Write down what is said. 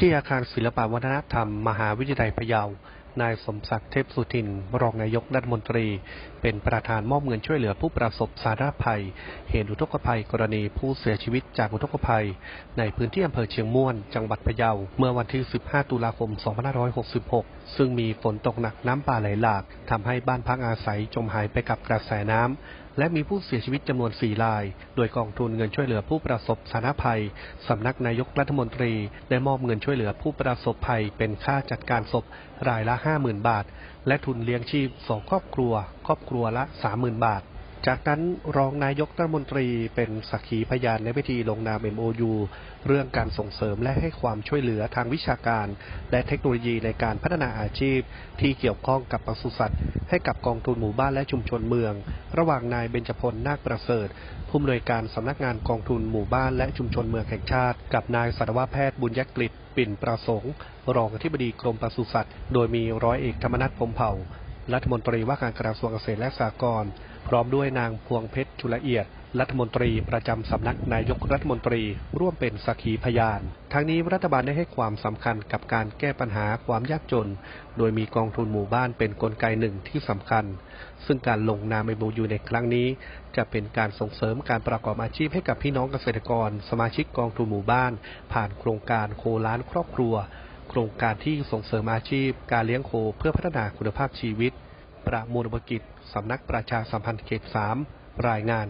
ที่อาคารศิลปวัฒนธรรม มหาวิทยาลัยพะเยา นายสมศักดิ์เทพสุทิน รองนายกรัฐมนตรี เป็นประธานมอบเงินช่วยเหลือผู้ประสบสาธารณภัย เหตุอุทกภัยกรณีผู้เสียชีวิตจากอุทกภัย ในพื้นที่อำเภอเชียงม่วน จังหวัดพะเยา เมื่อวันที่ 15 ตุลาคม 2566 ซึ่งมีฝนตกหนักน้ำป่าไหลหลากทำให้บ้านพักอาศัยจมหายไปกับกระแสน้ำ และมีผู้เสียชีวิตจำนวน 4 ราย โดยกองทุนเงินช่วยเหลือผู้ประสบสาธารณภัย สำนักนายกรัฐมนตรีได้มอบเงินช่วยเหลือผู้ประสบภัย เป็นค่าจัดการศพรายละ 50,000 บาท และทุนเลี้ยงชีพสองครอบครัว ครอบครัวละ 30,000 บาท จากนั้นรองนายกรัฐมนตรีเป็นสักขีพยานในพิธีลงนาม MOU เรื่องการส่งเสริมและให้ความช่วยเหลือทางวิชาการ และเทคโนโลยีในการพัฒนาอาชีพ ที่เกี่ยวข้องกับปศุสัตว์ ให้กับกองทุนหมู่บ้านและชุมชนเมือง ระหว่างนายเบญจพลนาคประเสริฐ ผู้อำนวยการสำนักงานกองทุนหมู่บ้านและชุมชนเมืองแห่งชาติ กับนายสัตวแพทย์บุญยกฤษปิ่นประสงค์ รองอธิบดีกรมปศุสัตว์ โดยมีร้อยเอกธรรมนัฐพรมเผ่ารัฐมนตรีว่าการกระทรวงเกษตรและสหกรณ์ พร้อมด้วยนางพวงเพชรชุลเอียด รัฐมนตรีประจำสำนักนายกรัฐมนตรี ร่วมเป็นสักขีพยาน ทั้งนี้รัฐบาลได้ให้ความสำคัญกับการแก้ปัญหาความยากจน โดยมีกองทุนหมู่บ้านเป็นนกลไกหนึ่งที่สำคัญ ซึ่งการลงนาม MOU ในครั้งนี้ จะเป็นการส่งเสริมการประกอบอาชีพให้กับพี่น้องเกษตรกร สมาชิกกองทุนหมู่บ้าน ผ่านโครงการโคล้านครอบครัว โครงการที่ส่งเสริมอาชีพ การเลี้ยงโคเพื่อพัฒนาคุณภาพชีวิต ประมูลบกิจ สำนักประชาสัมพันธ์เขตสามรายงาน